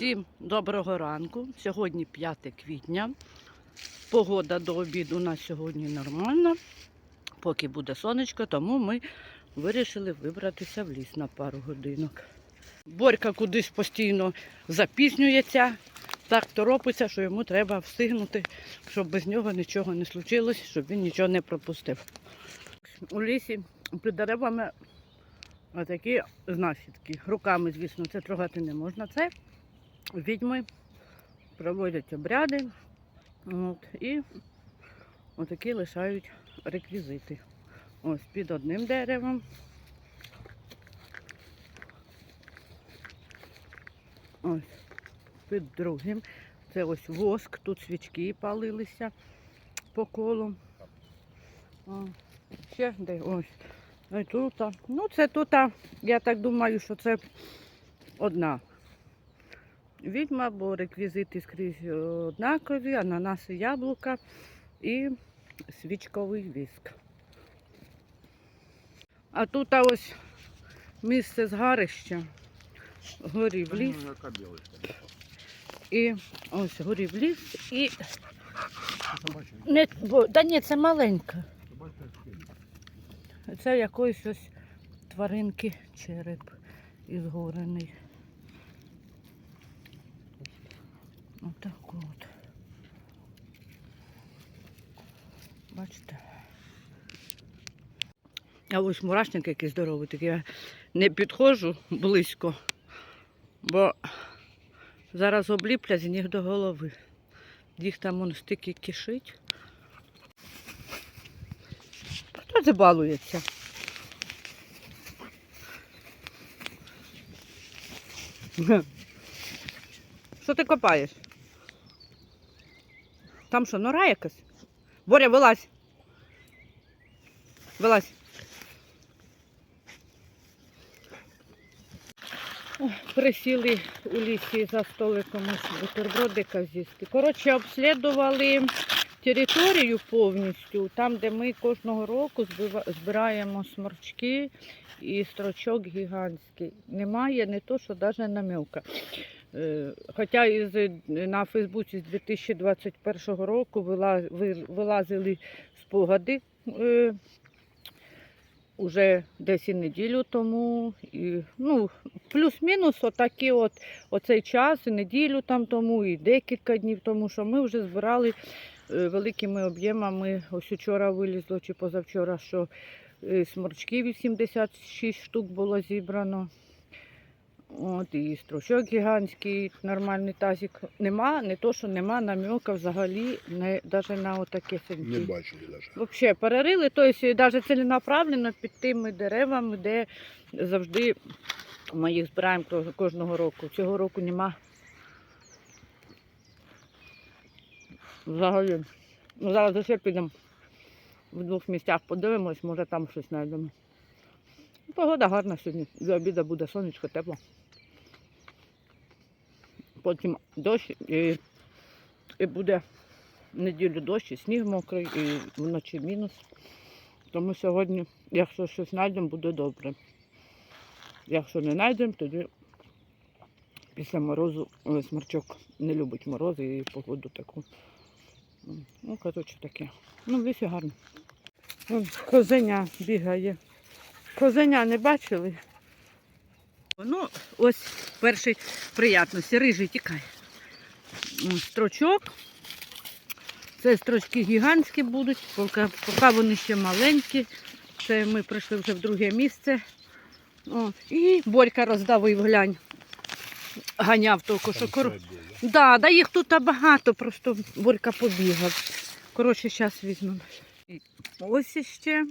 Всім доброго ранку. Сьогодні 5 квітня. Погода до обіду у нас сьогодні нормальна. Поки буде сонечко, тому ми вирішили вибратися в ліс на пару годинок. Борька кудись постійно запізнюється, так торопиться, що йому треба встигнути, щоб без нього нічого не случилось, щоб він нічого не пропустив. У лісі під деревами отакі знахідки. Руками, звісно, це трогати не можна. Це відьми проводять обряди от, і отакі лишають реквізити. Ось під одним деревом. Ось під другим. Це ось воск, тут свічки палилися по колу. О, ще де ось. І тут. Ну, це тут, я так думаю, що це одна відьма, бо реквізити скрізь однакові, ананаси, яблука і свічковий віск. А тут ось місце згарища, горів ліс. І ось горів ліс і. Не, бо, да ні, це маленька. Це якоїсь ось тваринки череп ізгорений. Отак от. Бачите? А ось мурашник який здоровий, такий я не підходжу близько, бо зараз обліплять з ніг до голови. Їх там он стільки кишить. Хто це балується? Що ти копаєш? Там що, нора якась? Боря, вилазь. Вилазь. Ох, Присіли у лісі за столиком бутербродика з'їсти. Коротше, обслідували територію повністю, там, де ми кожного року збираємо сморчки і строчок гігантський. Немає не то, що навіть намілка. Е, Хоча із, на Фейсбуці з 2021 року вилазили спогади е, уже десь і неділю тому. І, ну, плюс-мінус отакі от, оцей час, і неділю там тому, і декілька днів тому, що ми вже збирали е, великими об'ємами. Ось учора вилізло чи позавчора, що е, сморчки 86 штук було зібрано. От, і стручок гігантський, нормальний тазик. Нема, не то, що нема намьока взагалі, не, навіть на отаке Не бачили навіть. Взагалі перерили, тобто навіть ціленаправленно під тими деревами, де завжди ми їх збираємо кожного року. Цього року нема. Взагалі. Ну, зараз ще підемо в двох місцях подивимось, може там щось знайдемо. Погода гарна сьогодні. До обіду буде сонечко, тепло. Потім дощ і, і буде неділю дощ, і сніг мокрий, і вночі мінус. Тому сьогодні, якщо щось знайдемо, буде добре. Якщо не знайдемо, тоді після морозу ой, смерчок не любить морози і погоду таку. Ну, коротше таке. Ну, в лісі гарно. Козеня бігає. Козеня не бачили? Ну, ось перший приятності. Рижий тікає. Строчок. Це строчки гігантські будуть, поки, поки вони ще маленькі. Це ми прийшли вже в друге місце. О, і Борька роздавив, глянь. Ганяв тільки що. Кор... Да, да їх тут багато, просто Борька побігав. Коротше, зараз візьмемо. Ось іще.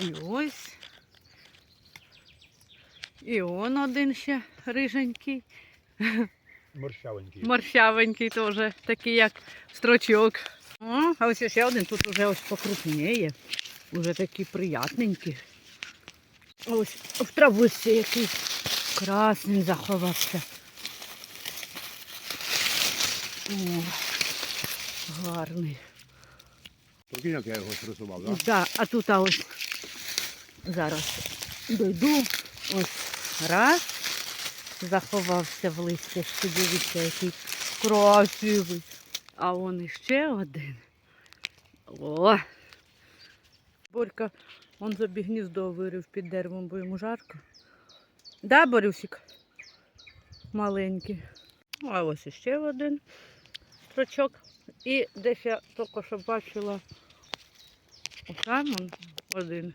І ось. І он один ще риженький. Морщавенький. Морщавенький теж, такий як строчок. О, а ось ще один тут вже ось покрупніє. Уже такий приятненький. Ось в травичці якийсь красний заховався. О, гарний. Прикинь, як я його срисував, так? Да, а тут а ось зараз дойду. Ось раз. заховався в листячку. Дивіться, який красивий. А он іще один. О! Борька, он собі гніздо вирив під деревом, бо йому жарко. Да, Борюсик? Маленький. А ось іще один строчок. І десь я тільки що бачила там один.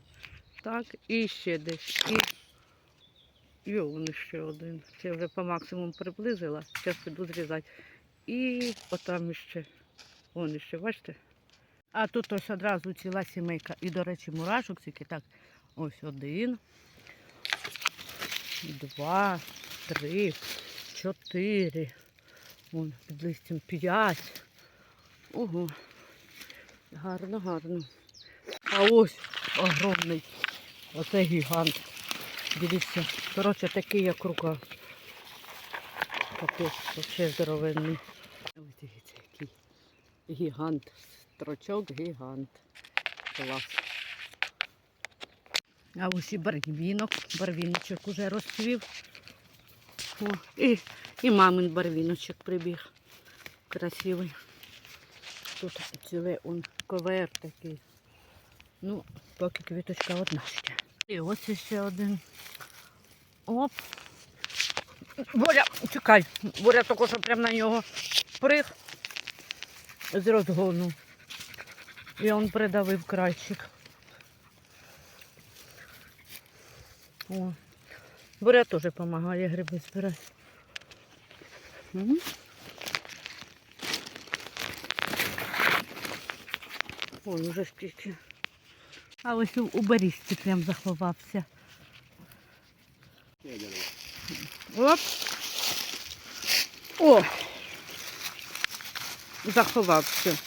Так, і ще десь. І он ще один. Це вже по максимуму приблизила. Зараз піду зрізати. І отам іще. Вон іще, бачите? А тут ось одразу ціла сімейка. І, до речі, мурашок тільки так. Ось один, два, три, чотири. Вон під листям п'ять. Ого. Гарно, гарно. А ось огромний. Оце гігант. Дивіться. Коротше, такий, як рука. Такий ще здоровенний. Ось дивіться, який гігант. Строчок гігант. Клас. А ось і барвінок. Барвіночок уже розцвів. О, і, і мамин барвіночок прибіг. Красивий. Тут цілий он ковер такий. Ну, поки квіточка одна ще. І ось ще один. Оп. Боря, чекай. Боря що прямо на нього приг з розгону. І він придавив крайчик. О. Боря теж допомагає гриби збирати. М. Ой, уже скільки. А ось у, берізці прям заховався. Оп. О! Заховався.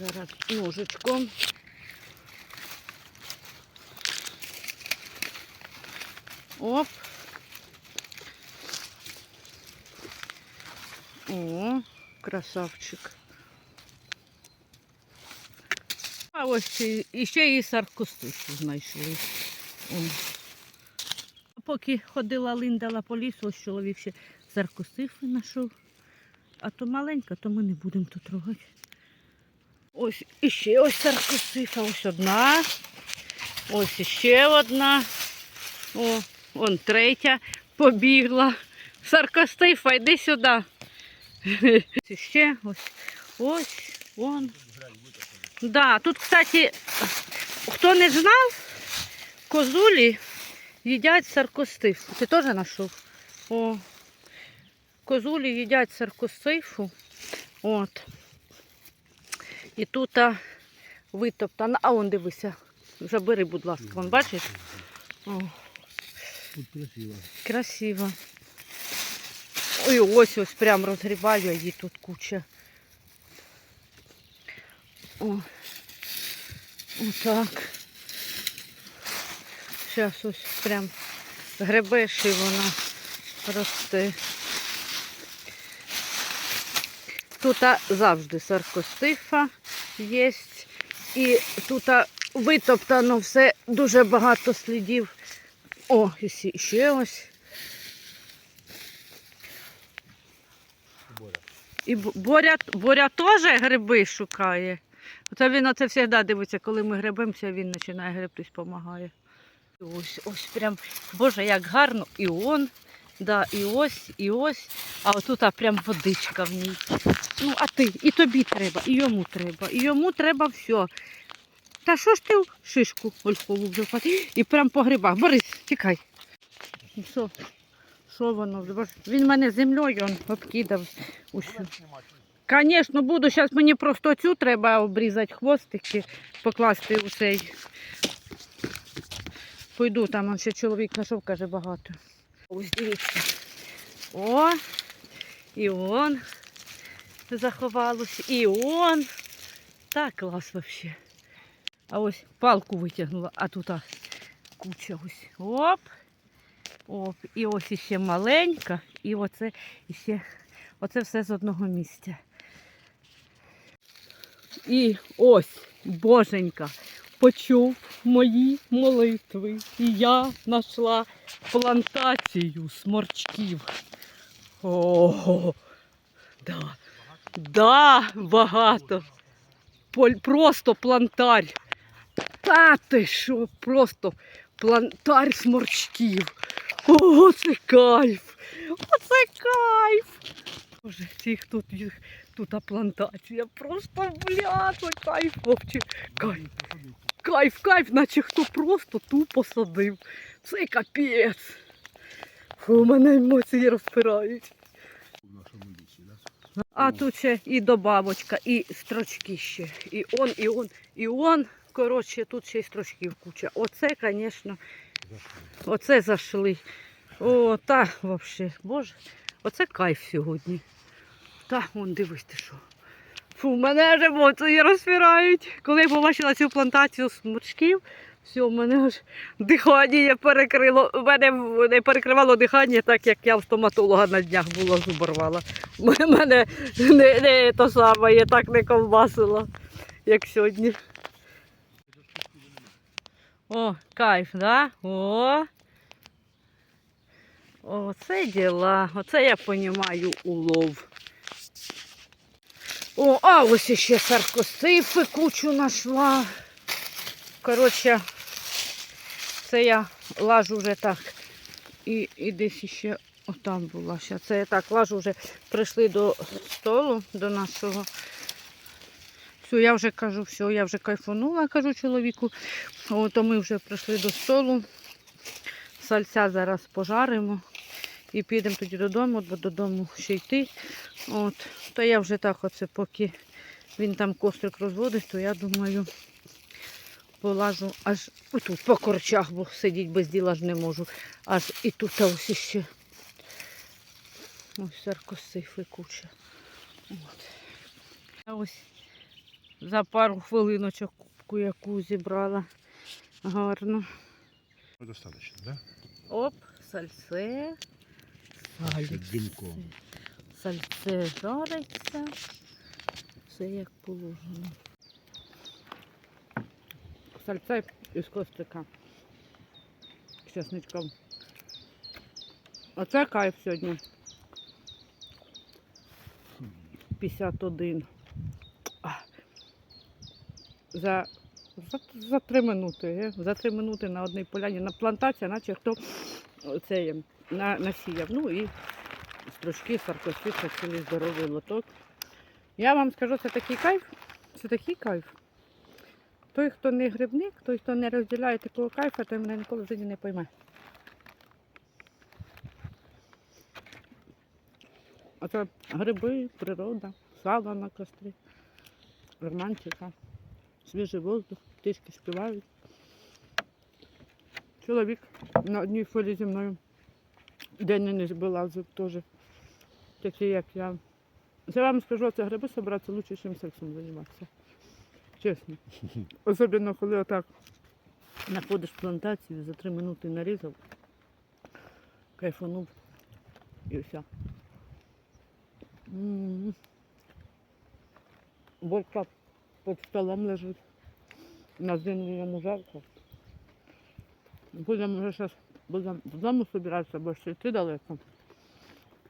Зараз ножичком. Оп. О, красавчик. А ось і- ще і саркостицю знайшли. О. Поки ходила линдала по лісу, ось чоловік ще саркостифи знайшов. А то маленька, то ми не будемо тут трогати. Ось іще ось саркостифа, ось одна. Ось іще одна. О, вон третя побігла. Саркостифа, йди сюди. Ще ось, ось, вон. Да, тут, кстати, хто не знав, козулі їдять саркостифу. Ти теж знайшов? О. Козулі їдять саркостифу. От. І тут а, витоптана. А он дивися. Забери, будь ласка, вон бачиш? О, Тут красиво. красиво. Ой, ось ось прям розгрібаю, а її тут куча. О, отак. Зараз ось прям гребеш і вона росте. Тут завжди саркостифа є. І тут витоптано все, дуже багато слідів. О, ще ось. І Бо- Боря, Боря теж гриби шукає. Оце він оце завжди дивиться, коли ми гребемося, він починає гребтись, допомагає. Ось, ось прям, боже, як гарно. І он, да, і ось, і ось. А отут а прям водичка в ній. Ну, а ти, і тобі треба, і йому треба, і йому треба все. Та що ж ти в шишку ольхову впад- І прям по грибах. Борис, тікай. Ну, Що? Що воно? Він мене землею он, обкидав усю. Звісно, буду. Зараз мені просто цю треба обрізати хвостики, покласти у цей. Пойду, там ще чоловік знайшов, каже, багато. Ось дивіться. О, і он заховалось, і он. Так клас взагалі. А ось палку витягнула, а тут а, куча ось. Оп. Оп. І ось іще маленька, і оце іще, оце все з одного місця. І ось, боженька, почув мої молитви, і я знайшла плантацію сморчків. О, да, да, багато. Просто плантарь. Та ти що, просто плантарь сморчків. О, це кайф! Оце кайф! Боже, цих тут їх тут плантація. Просто бля, це кайф, вовче. Кайф. Кайф, кайф, наче хто просто тупо садив. Це капець. Фу, у мене емоції розпирають. А тут ще і добавочка, і строчки ще. І он, і он, і он. Коротше, тут ще й строчків куча. Оце, звісно, оце зайшли. О, та взагалі, боже, оце кайф сьогодні. Та, вон дивись ти що. Фу, мене ж емоції розпирають. Коли я побачила цю плантацію смучків, все, мене аж дихання перекрило. У мене не перекривало дихання, так як я в стоматолога на днях була зуборвала. Мене не, не то саме, я так не ковбасила, як сьогодні. О, кайф, да? О. Оце діла. Оце я розумію улов. О, а ось ще саркосифи кучу знайшла. Коротше, це я лажу вже так. І, і десь ще отам була. Це я так лажу вже прийшли до столу, до нашого. Все, я вже кажу, все, я вже кайфанула, кажу чоловіку. О, то ми вже прийшли до столу. Сальця зараз пожаримо. І підемо тоді додому, бо додому ще йти. От. То я вже так оце, поки він там кострик розводить, то я думаю, полажу аж тут по корчах, бо сидіти без діла ж не можу. Аж і тут ось іще. Ось саркосифи куча. От. А ось за пару хвилиночок кубку яку зібрала. Гарно. Достаточно, да? Оп, сальце. Ще дімком. Сальце жариться. Все як положено. Сальце із костика. З чесничком. Оце кайф сьогодні. 51. За, за, за три минути. е. За три минути на одній поляні. На плантація, наче хто це є, на, насіяв. Ну і строчки, саркосити, цілий здоровий лоток. Я вам скажу, це такий кайф. Це такий кайф. Той, хто не грибник, той, хто не розділяє такого кайфа, той мене ніколи в житті не пойме. А це гриби, природа, сало на кострі, романтика, свіжий воздух, птички співають. Чоловік на одній фолі зі мною день не вилазив теж, такий як я. Я вам скажу, це гриби собирати лучше, ніж сексом займатися. Чесно. Особливо, коли отак знаходиш плантацію, за три минути нарізав, кайфанув і все. М. Борька під столом лежить. На землі йому жарко. Будемо вже зараз будемо додому збиратися, бо ще йти далеко.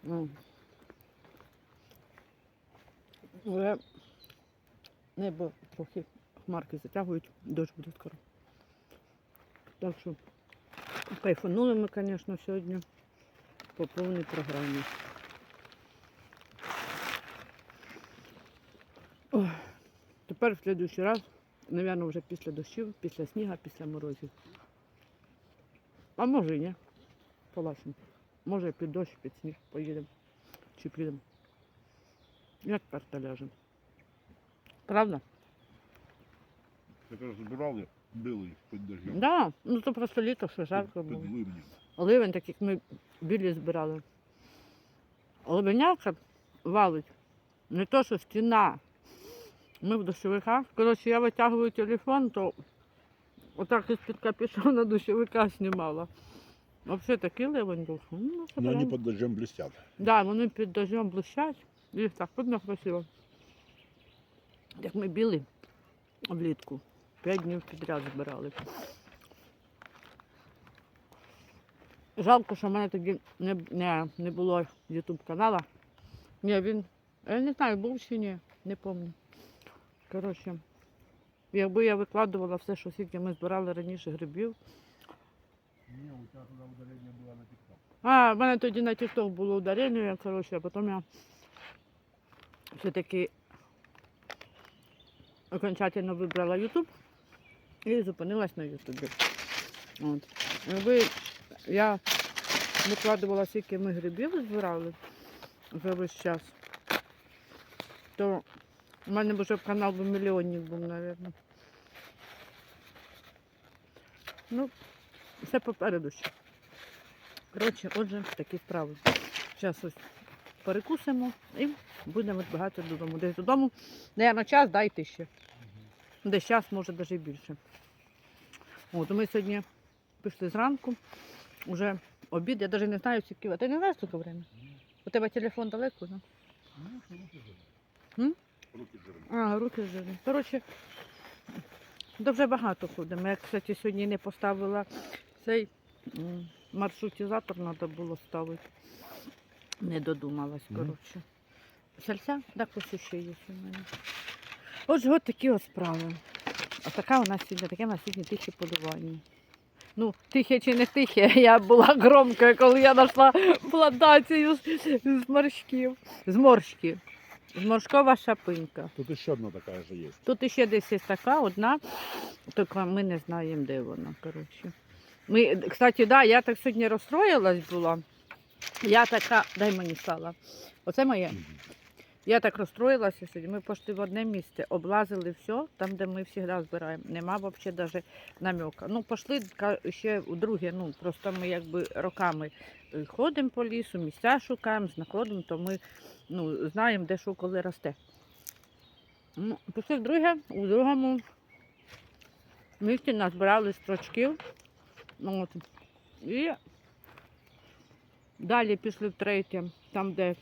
Ну. Вже небо трохи хмарки затягують, дощ буде скоро. Так що кайфанули ми, звісно, сьогодні по повній програмі. Ой, тепер в следующий раз, мабуть, вже після дощів, після снігу, після морозів. А може і ні. Побачимо. Може під дощ, під сніг поїдемо. Чи підемо. Як карта ляже. Правда? Якраз збирали, били їх під дождем. Да, ну то просто літо, що жарко Під було. ливнем. Ливень, так як ми білі збирали. Ливеняка валить. Не то, що стіна. Ми в дощовиках. Коротше, я витягую телефон, то отак із-під капюшона дощовика знімала. Взагалі такий ливень був. Ну, це Но они прям- под дождем блестят. Да, вони під дождем блищать. Їх так видно красиво. Як ми білі влітку. П'ять днів підряд збирали. Жалко, що в мене тоді не, не, не було ютуб канала. Ні, він. Я не знаю, був чи ні, не пам'ятаю. Коротше, якби я викладувала все, що скільки ми збирали раніше грибів. Ні, у тебе туди удалення було на тікток. А, в мене тоді на TikTok було ударення, коротше, а потім я все-таки окончательно вибрала YouTube і зупинилась на YouTube. От. Якби я викладувала, скільки ми грибів збирали за весь час, то в мене б вже канал би мільйонів був, мабуть. Ну, все попереду ще. Коротше, отже, такі справи. Зараз ось перекусимо і будемо відбігати додому. Десь додому, наверное, час дайте ще. Десь час, може навіть більше. От, ми сьогодні пішли зранку, вже обід, я навіть не знаю, скільки. А ти не знаєш скільки время? У тебе телефон далеко, да? Ну. М? Руки жирні. А, руки жирні. Коротше, дуже багато ходимо. Я, кстати, сьогодні не поставила цей маршрутизатор, треба було ставити. Не додумалась, коротше. Сальця? Так, ось ще є у мене. Отже, от такі от справи. А така у нас сьогодні, таке у нас сьогодні тихе полювання. Ну, тихе чи не тихе, я була громка, коли я знайшла плантацію з, з моршків. З моршків. Зморшкова шапинка. Тут ще одна така ж є. Тут ще десь є така одна, тільки ми не знаємо, де вона. Коротше. Ми, кстати, да, я так сьогодні розстроїлась була. Я така, дай мені сала. Оце моє. Я так розстроїлася сьогодні. Ми пішли в одне місце, облазили все, там, де ми завжди збираємо. Нема взагалі навіть намека. Ну, пішли ще у друге, ну просто ми якби роками е, ходимо по лісу, місця шукаємо, знаходимо, то ми ну, знаємо, де що коли росте. Ну, пішли в друге, у другому місці назбирали строчків. Ну, от. І далі пішли в третє, там, де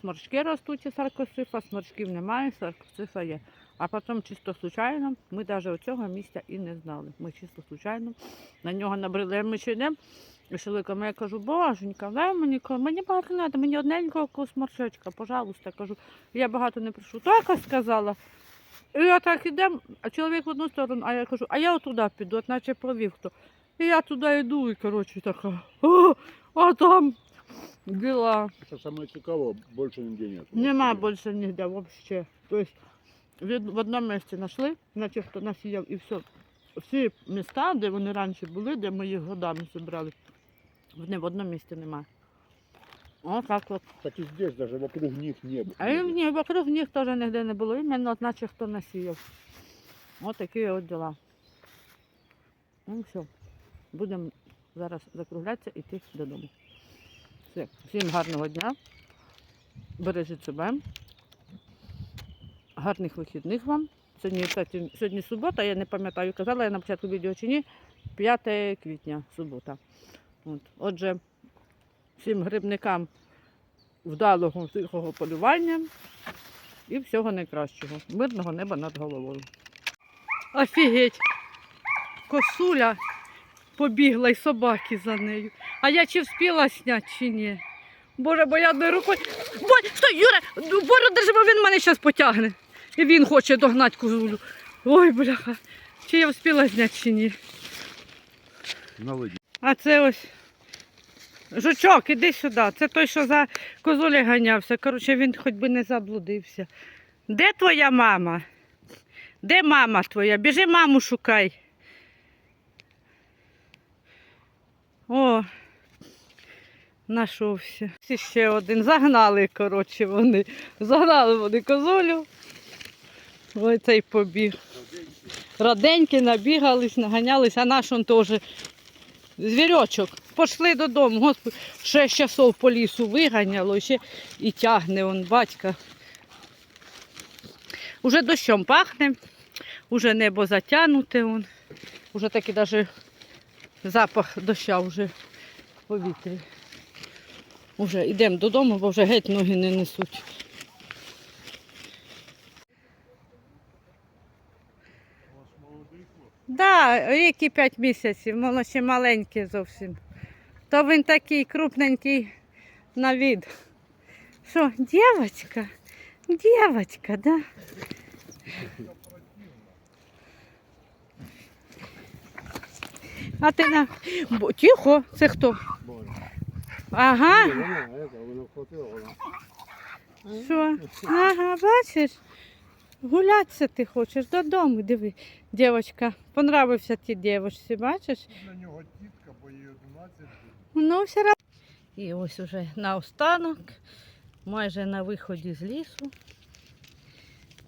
сморчки ростуть і саркосифа, сморчків немає, саркосифа є. А потім чисто случайно, ми навіть цього місця і не знали. Ми чисто случайно на нього набрали. Ми ще йдемо, і я кажу, боженька, дай мені, мені багато треба, мені одненького сморчочка, пожалуйста, кажу. Я багато не прошу. Так сказала. І я так ідемо, а чоловік в одну сторону, а я кажу, а я отуди піду, от наче повів хто. І я туди йду, і коротше така, а там діла. Що саме цікаво, більше ніде нет. Нема більше ніде взагалі. Тобто в одному місці знайшли, наче хто насіяв і все. Всі міста, де вони раніше були, де ми їх годами зібрали, вони в одному місці немає. Ось так от. Так і здесь даже вокруг них не А і ні, вокруг них теж ніде не було, іменно от наче хто насіяв. Ось такі от діла. Ну все. Будемо зараз закруглятися і йти додому. Всім гарного дня. Бережіть себе. Гарних вихідних вам. Сьогодні, сьогодні субота, я не пам'ятаю, казала я на початку відео чи ні. 5 квітня, субота. От. Отже, всім грибникам вдалого тихого полювання і всього найкращого. Мирного неба над головою. Офігеть. Косуля побігла і собаки за нею. А я чи вспіла зняти, чи ні? Боже, бо я одною рукою. Бо, стой, Юра, Борю, держи, бо він мене зараз потягне. І він хоче догнати козулю. Ой, бляха. Чи я вспіла зняти, чи ні? А це ось. Жучок, іди сюди. Це той, що за козулі ганявся. Коротше, він хоч би не заблудився. Де твоя мама? Де мама твоя? Біжи маму шукай. О, нашовся. Ось Ще один. Загнали, коротше, вони. Загнали вони козулю. Ой, цей побіг. Раденькі набігались, наганялись, а наш он теж звірочок. Пішли додому. Господи, шесть часов по лісу виганяло ще і тягне он батька. Уже дощом пахне, уже небо затягнуте. Он. Уже такий даже запах доща вже в повітрі. Уже йдемо додому, бо вже геть ноги не несуть. Да, рік і п'ять місяців, воно ще маленьке зовсім. То він такий крупненький на від. Що, дівчинка? Дівчинка, да? А ти на. Тихо, це хто? Боже. Ага. Вхватила, вона. Що? Ага, бачиш? Гулятися ти хочеш додому, диви. Дівчинка, понравився ті дівчинці, бачиш? Для нього тітка, бо їй 11 буде. Ну, все раз. І ось уже наостанок, майже на виході з лісу.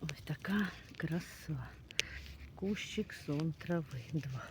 Ось така краса. Кущик сон трави. Два.